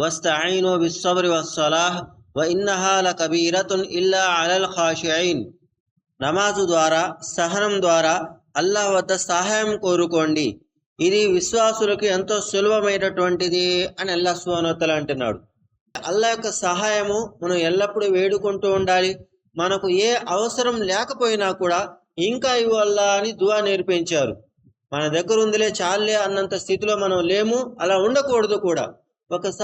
واستعينوا بالصبر والصلاة వ لكبيرة إلا ఇల్లా الخاشعين. ఖాషిঈన్ నమాజు ద్వారా సహనం ద్వారా అల్లాహ్ వద్ద సహాయం కోరుకోండి ఇది విశ్వాసులకు ఎంతో సులభమైనటువంటిది అని అల్లా సువనతలు అంటున్నాడు. అల్లా యొక్క సహాయము మనం ఎల్లప్పుడూ వేడుకుంటూ ఉండాలి. మనకు ఏ అవసరం లేకపోయినా కూడా ఇంకా ఇవ్వల్లా అని దువా నేర్పించారు. మన దగ్గర ఉందిలే చాలే అన్నంత స్థితిలో మనం లేము అలా ఉండకూడదు కూడా. ఒక స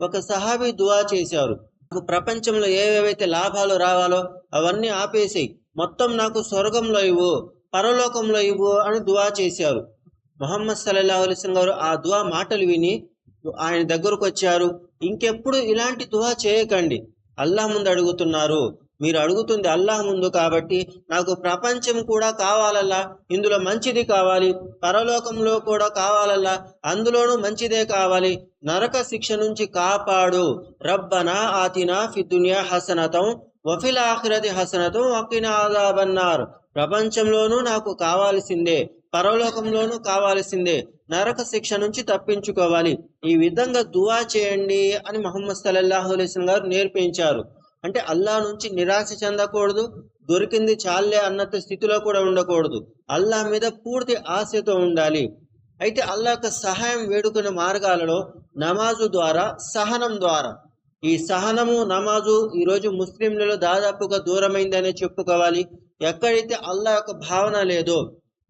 ఒక సహాబీ దువా చేశారు. నాకు ప్రపంచంలో ఏవేవైతే లాభాలు రావాలో అవన్నీ ఆపేసేయి. మొత్తం నాకు స్వర్గంలో ఇవ్వు పరలోకంలో ఇవ్వు అని దువా చేశారు. మొహమ్మద్ సల్లాహు అలిస్లం గారు ఆ దువా మాటలు విని ఆయన దగ్గరకు వచ్చారు. ఇంకెప్పుడు ఇలాంటి దువా చేయకండి. అల్లాహ్ ముందు అడుగుతున్నారు. మీరు అడుగుతుంది అల్లాహ్ ముందు కాబట్టి నాకు ప్రపంచం కూడా కావాలల్లా ఇందులో మంచిది కావాలి పరలోకంలో కూడా కావాలల్లా అందులోనూ మంచిదే కావాలి. నరక శిక్ష నుంచి కాపాడు. రబ్బనా ఆతినా ఫిద్దునియా హసనతం వఫిల్ ఆఖిరతి హసనతం వకిన ఆదాబన్నారు ప్రపంచంలోనూ నాకు కావాల్సిందే పరలోకంలోనూ కావాల్సిందే నరక శిక్ష నుంచి తప్పించుకోవాలి. ఈ విధంగా దువా చేయండి అని మహమ్మద్ సల్లల్లాహు అలైస్ గారు నేర్పించారు. అంటే అల్లా నుంచి నిరాశ చెందకూడదు దొరికింది చాలే అన్నంత స్థితిలో కూడా ఉండకూడదు. అల్లా మీద పూర్తి ఆశతో ఉండాలి. అయితే అల్లా యొక్క సహాయం వేడుకునే మార్గాలలో నమాజు ద్వారా సహనం ద్వారా. ఈ సహనము నమాజు ఈరోజు ముస్లింలలో దాదాపుగా దూరమైందనే చెప్పుకోవాలి. ఎక్కడైతే అల్లా యొక్క భావన లేదో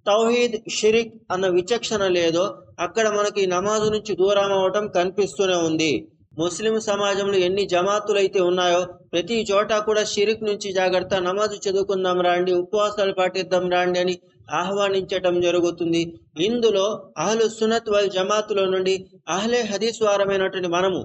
తౌహీద్ షిరిక్ అన్న విచక్షణ లేదో అక్కడ మనకి నమాజు నుంచి దూరం అవటం కనిపిస్తూనే ఉంది. ముస్లిం సమాజంలో ఎన్ని జమాతులు అయితే ఉన్నాయో ప్రతి చోట కూడా షిరిక్ నుంచి జాగ్రత్త నమాజు చదువుకుందాం రాండి ఉపవాసాలు పాటిద్దాం రాండి అని ఆహ్వానించటం జరుగుతుంది. ఇందులో అహలు సునత్ వల్ జమాతుల నుండి అహ్లే హదీస్ వారమైనటువంటి మనము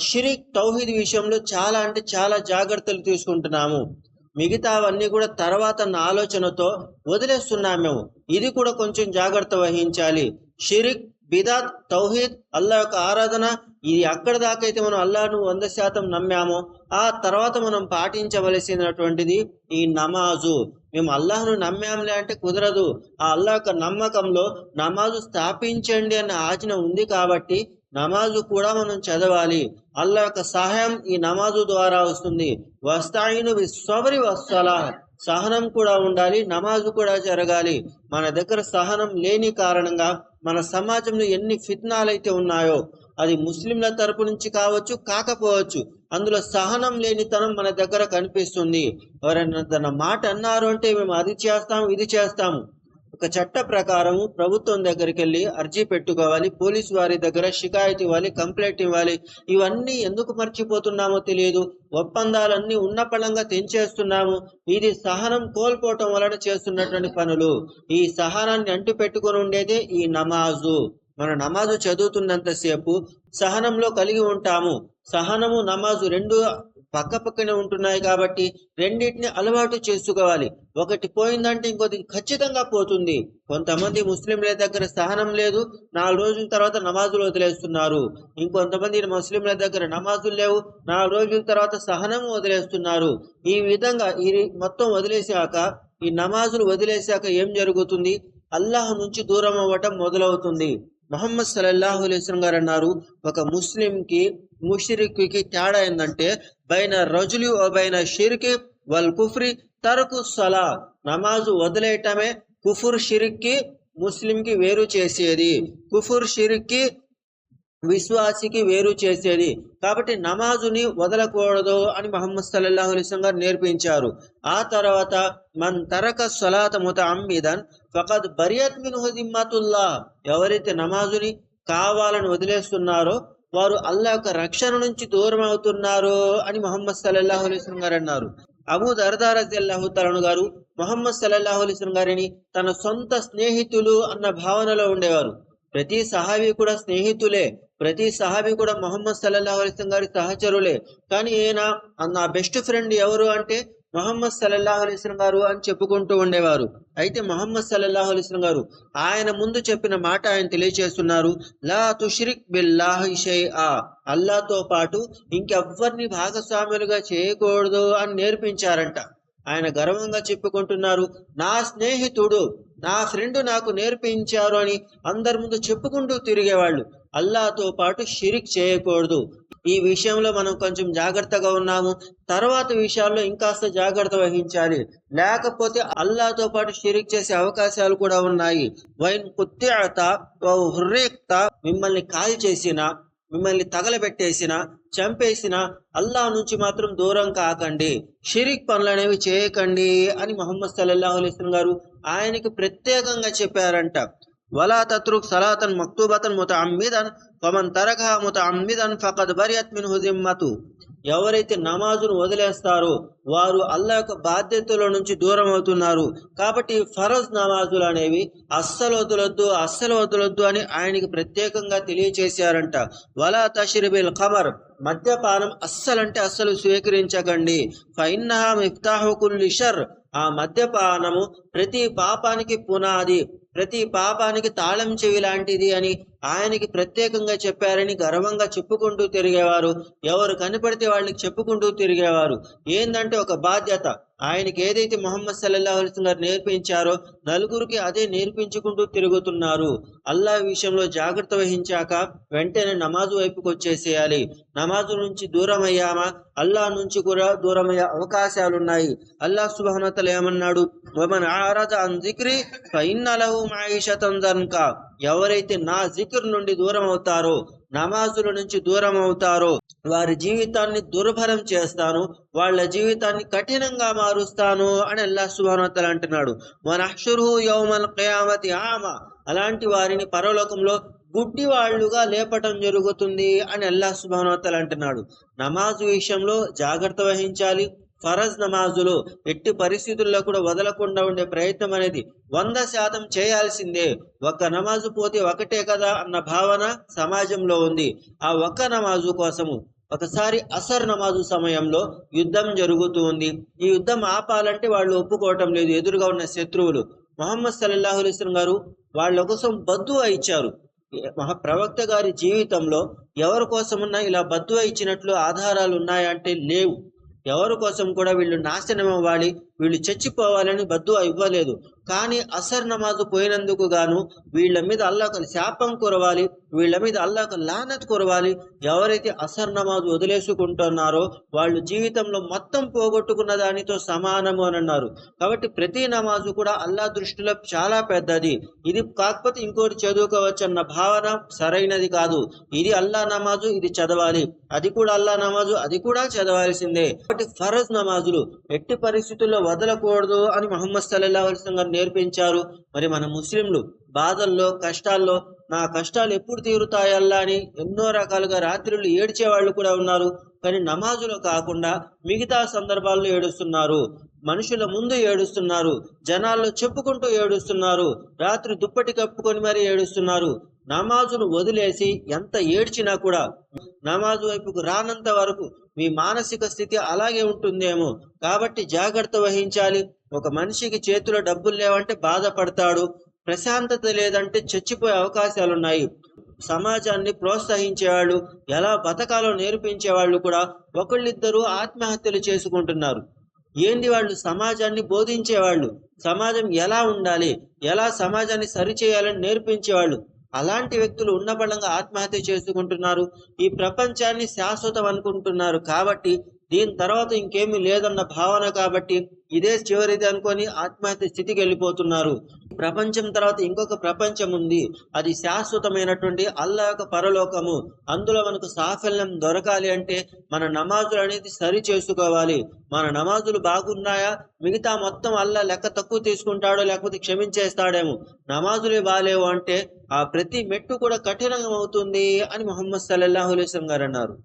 షిరిక్ తౌహీద్ విషయంలో చాలా అంటే చాలా జాగ్రత్తలు తీసుకుంటున్నాము. మిగతావన్నీ కూడా తర్వాత నా ఆలోచనతో వదిలేస్తున్నాం మేము. ఇది కూడా కొంచెం జాగ్రత్త వహించాలి. షిరిక్ బిదాత్ తౌహీద్ అల్లా యొక్క ఆరాధన ఇది అక్కడ దాకా అయితే మనం అల్లాను వంద శాతం నమ్మామో. ఆ తర్వాత మనం పాటించవలసినటువంటిది ఈ నమాజు. మేము అల్లాహ్ను నమ్మాంలే అంటే కుదరదు. ఆ అల్లాహ్ యొక్క నమ్మకంలో నమాజు స్థాపించండి అన్న ఆజ్ఞ ఉంది కాబట్టి నమాజు కూడా మనం చదవాలి. అల్లా యొక్క సహాయం ఈ నమాజు ద్వారా వస్తుంది. వస్తాయిను విశ్వరి వస్తలా సహనం కూడా ఉండాలి నమాజ్ కూడా జరగాలి. మన దగ్గర సహనం లేని కారణంగా మన సమాజంలో ఎన్ని ఫిత్నాలైతే ఉన్నాయో అది ముస్లింల తరపు నుంచి కావచ్చు కాకపోవచ్చు అందులో సహనం లేనితనం మన దగ్గర కనిపిస్తుంది. ఎవరైనా తన మాట అన్నారు అంటే మేము అది చేస్తాము ఇది చేస్తాము. ఒక చట్ట ప్రకారం ప్రభుత్వం దగ్గరికి వెళ్ళి అర్జీ పెట్టుకోవాలి పోలీసు వారి దగ్గర షికాయత్ ఇవ్వాలి కంప్లైంట్ ఇవ్వాలి. ఇవన్నీ ఎందుకు మర్చిపోతున్నామో తెలియదు. ఒప్పందాలన్నీ ఉన్న పళంగా తెంచేస్తున్నాము. ఇది సహనం కోల్పోవటం వలన చేస్తున్నటువంటి పనులు. ఈ సహనాన్ని అంటి పెట్టుకొని ఉండేదే ఈ నమాజు. మన నమాజు చదువుతున్నంతసేపు సహనంలో కలిగి ఉంటాము. సహనము నమాజు రెండు పక్క పక్కనే ఉంటున్నాయి కాబట్టి రెండింటిని అలవాటు చేసుకోవాలి. ఒకటి పోయిందంటే ఇంకోటి ఖచ్చితంగా పోతుంది. కొంతమంది ముస్లింల దగ్గర సహనం లేదు. నాలుగు రోజుల తర్వాత నమాజులు వదిలేస్తున్నారు. ఇంకొంతమంది ముస్లింల దగ్గర నమాజులు లేవు. నాలుగు రోజుల తర్వాత సహనం వదిలేస్తున్నారు. ఈ విధంగా ఈ మొత్తం వదిలేసాక ఈ నమాజులు వదిలేశాక ఏం జరుగుతుంది? అల్లాహ్ నుంచి దూరం అవ్వటం మొదలవుతుంది. మొహమ్మద్ సల్లల్లాహు అలైస్లం గారు అన్నారు ఒక ముస్లింకి ముషిరిక్కి తేడా ఏంటంటే బైన రజులు బైన షిరికి వల్ కుఫ్రి తరకు సలా నమాజు వదిలేయటమే కుఫుర్ షిరిక్కి ముస్లింకి వేరు చేసేది. కుఫుర్ షిరిక్కి విశ్వాసికి వేరు చేసేది. కాబట్టి నమాజుని వదలకూడదు అని మహమ్మద్ సల్లల్లాహు అలిస్లం గారు నేర్పించారు. ఆ తర్వాత మన్ తరక సలాత ముత అమ్మిదన్ ఫకద్ బరియత్ మిన్ హుజిమ్మతుల్లా ఎవరైతే నమాజుని కావాలని వదిలేస్తున్నారో వారు అల్లా యొక్క రక్షణ నుంచి దూరం అవుతున్నారు అని మొహమ్మద్ సల్లల్లాహు అలిస్లం గారు అన్నారు. అబూ దర్దా తలను గారు మొహమ్మద్ సల్లల్లాహు అలిస్లం గారిని తన సొంత స్నేహితులు అన్న భావనలో ఉండేవారు. ప్రతి సహాబీ కూడా స్నేహితులే. ప్రతి సహాబీ కూడా మొహమ్మద్ సల్లల్లాహు అలైస్లం గారి సహచరులే. కానీ ఈయన నా బెస్ట్ ఫ్రెండ్ ఎవరు అంటే మొహమ్మద్ సల్లల్లాహు అలైస్లం గారు అని చెప్పుకుంటూ ఉండేవారు. అయితే మొహమ్మద్ సల్లల్లాహు అలైస్లం గారు ఆయన ముందు చెప్పిన మాట ఆయన తెలియజేస్తున్నారు లా తుష్రిక్ బిల్లాహి ఆ అల్లాతో పాటు ఇంకెవ్వరిని భాగస్వాములుగా చేయకూడదు అని నేర్పించారంట. ఆయన గర్వంగా చెప్పుకుంటున్నారు. నా స్నేహితుడు నా ఫ్రెండ్ నాకు నేర్పించారు అని అందరి ముందు చెప్పుకుంటూ తిరిగేవాళ్ళు. అల్లాతో పాటు షిరిక్ చేయకూడదు. ఈ విషయంలో మనం కొంచెం జాగ్రత్తగా ఉన్నాము. తర్వాత విషయాల్లో ఇంకాస్త జాగ్రత్త వహించాలి. లేకపోతే అల్లాతో పాటు షిరిక్ చేసే అవకాశాలు కూడా ఉన్నాయి. వైన్ కుత్యాత హుర్రేక్త మిమ్మల్ని కాల్ చేసిన మిమ్మల్ని తగలబెట్టేసిన చంపేసిన అల్లా నుంచి మాత్రం దూరం కాకండి. షిరిక్ పనులు అనేవి చేయకండి అని మొహమ్మద్ సల్లల్లాహు అలైస్లం గారు ఆయనకి ప్రత్యేకంగా చెప్పారంట. వలా తత్రుక్ సలాతన్ మక్తూబతన్ ముత అమ్మిదన్ కొమన్ తరకహ ముత అమ్మిదన్ ఫకద్ బరియత్ మిన్ హుజిమ్మతు ఎవరైతే నమాజును వదిలేస్తారో వారు అల్లా యొక్క బాధ్యతల నుంచి దూరం అవుతున్నారు. కాబట్టి ఫరోజ్ నమాజులు అనేవి అస్సలు వదలొద్దు అస్సలు వదలొద్దు అని ఆయనకి ప్రత్యేకంగా తెలియచేశారంట. వలా తషరిబిల్ ఖమర్ మద్యపానం అస్సలంటే అస్సలు స్వీకరించకండి. ఫైన్నహా మిఫ్తాహుకుల్ షర్ ఆ మద్యపానము ప్రతి పాపానికి పునాది ప్రతి పాపానికి తాళం చెవి లాంటిది అని ఆయనకి ప్రత్యేకంగా చెప్పారని గర్వంగా చెప్పుకుంటూ తిరిగేవారు. ఎవరు కనపడితే వాళ్ళకి చెప్పుకుంటూ తిరిగేవారు. ఏందంటే ఒక బాధ్యత. ఆయనకి ఏదైతే మొహమ్మద్ సల్లల్లాహు గారు నేర్పించారో నలుగురికి అదే నేర్పించుకుంటూ తిరుగుతున్నారు. అల్లా విషయంలో జాగ్రత్త వహించాక వెంటనే నమాజు వైపుకి వచ్చేసేయాలి. నమాజు నుంచి దూరం అయ్యామా అల్లా నుంచి కూడా దూరం అయ్యే అవకాశాలు ఉన్నాయి అల్లాహ్ సుబహనతలు ఏమన్నాడు? వమన్ ఆరద అన్ జిక్రి దన్కా. ఎవరైతే నా జిక్ర్ నుండి దూరం అవుతారో నమాజుల నుంచి దూరం అవుతారో వారి జీవితాన్ని దుర్భరం చేస్తాను వాళ్ళ జీవితాన్ని కఠినంగా మారుస్తాను అని అల్లా సుబానతలు అంటున్నాడు. వనహ్షురుహు యౌమల్ కయామతి ఆమ. అలాంటి వారిని పరలోకంలో గుడ్డి వాళ్ళుగా లేపటం జరుగుతుంది అని అల్లా సుబానతలు అంటున్నాడు. నమాజు విషయంలో జాగ్రత్త వహించాలి. ఫరజ్ నమాజులు ఎట్టి పరిస్థితుల్లో కూడా వదలకుండా ఉండే ప్రయత్నం అనేది వంద శాతం చేయాల్సిందే. ఒక్క నమాజు పోతే ఒకటే కదా అన్న భావన సమాజంలో ఉంది. ఆ ఒక్క నమాజు కోసము ఒకసారి అసర్ నమాజు సమయంలో యుద్ధం జరుగుతూ ఉంది. ఈ యుద్ధం ఆపాలంటే వాళ్ళు ఒప్పుకోవటం లేదు. ఎదురుగా ఉన్న శత్రువులు మొహమ్మద్ సల్లల్లాహు అలైస్లం గారు వాళ్ళ కోసం బద్దువా ఇచ్చారు. మహా ప్రవక్త గారి జీవితంలో ఎవరి కోసమున్నా ఇలా బద్దువా ఇచ్చినట్లు ఆధారాలు ఉన్నాయంటే లేవు. ఎవరి కోసం కూడా వీళ్ళు నాశనం అవ్వాలి? వీళ్ళు చచ్చిపోవాలని బద్దు ఇవ్వలేదు. కానీ అసర్ నమాజు పోయినందుకు గాను వీళ్ళ మీద అల్లాక శాపం కురవాలి వీళ్ళ మీద అల్లాక లానత్ కురవాలి. ఎవరైతే అసర్ నమాజు వదిలేసుకుంటున్నారో వాళ్ళు జీవితంలో మొత్తం పోగొట్టుకున్న దానితో సమానము అని అన్నారు. కాబట్టి ప్రతి నమాజు కూడా అల్లా దృష్టిలో చాలా పెద్దది. ఇది కాకపోతే ఇంకోటి చదువుకోవచ్చు అన్న భావన సరైనది కాదు. ఇది అల్లా నమాజు ఇది చదవాలి. అది కూడా అల్లా నమాజు అది కూడా చదవాల్సిందే. కాబట్టి ఫరజ్ నమాజులు ఎట్టి పరిస్థితుల్లో వదలకూడదు అని మహమ్మద్ సల్లల్లాహు అలైహి గారు నేర్పించారు. మరి మన ముస్లింలు బాధల్లో కష్టాల్లో నా కష్టాలు ఎప్పుడు తీరుతాయల్లా అని ఎన్నో రకాలుగా రాత్రులు ఏడ్చే వాళ్ళు కూడా ఉన్నారు. కానీ నమాజులో కాకుండా మిగతా సందర్భాల్లో ఏడుస్తున్నారు. మనుషుల ముందు ఏడుస్తున్నారు. జనాల్లో చెప్పుకుంటూ ఏడుస్తున్నారు. రాత్రి దుప్పటి కప్పుకొని మరీ ఏడుస్తున్నారు. నమాజును వదిలేసి ఎంత ఏడ్చినా కూడా నమాజు వైపుకు రానంత వరకు మీ మానసిక స్థితి అలాగే ఉంటుందేమో. కాబట్టి జాగ్రత్త వహించాలి. ఒక మనిషికి చేతిలో డబ్బులు లేవంటే బాధపడతాడు. ప్రశాంతత లేదంటే చచ్చిపోయే అవకాశాలున్నాయి. సమాజాన్ని ప్రోత్సహించేవాళ్ళు ఎలా బతకాలో నేర్పించేవాళ్ళు కూడా ఒకళ్ళిద్దరూ ఆత్మహత్యలు చేసుకుంటున్నారు. ఏంది వాళ్ళు? సమాజాన్ని బోధించేవాళ్ళు. సమాజం ఎలా ఉండాలి? ఎలా సమాజాన్ని సరిచేయాలని నేర్పించేవాళ్ళు? అలాంటి వ్యక్తులు ఉన్న బలంగా ఆత్మహత్య చేసుకుంటున్నారు. ఈ ప్రపంచాన్ని శాశ్వతం అనుకుంటున్నారు. కాబట్టి దీని తర్వాత ఇంకేమీ లేదన్న భావన కాబట్టి ఇదే చివరిది అనుకొని ఆత్మహత్య స్థితికి వెళ్ళిపోతున్నారు. ప్రపంచం తర్వాత ఇంకొక ప్రపంచం ఉంది. అది శాశ్వతమైనటువంటి అల్లా యొక్క పరలోకము. అందులో మనకు సాఫల్యం దొరకాలి అంటే మన నమాజులు అనేది సరి చేసుకోవాలి. మన నమాజులు బాగున్నాయా? మిగతా మొత్తం అల్లా లెక్క తక్కువ తీసుకుంటాడో లేకపోతే క్షమించేస్తాడేమో. నమాజులే బాలేవు అంటే ఆ ప్రతి మెట్టు కూడా కఠినంగా అవుతుంది అని మొహమ్మద్ సల్లల్లాహు గారు అన్నారు.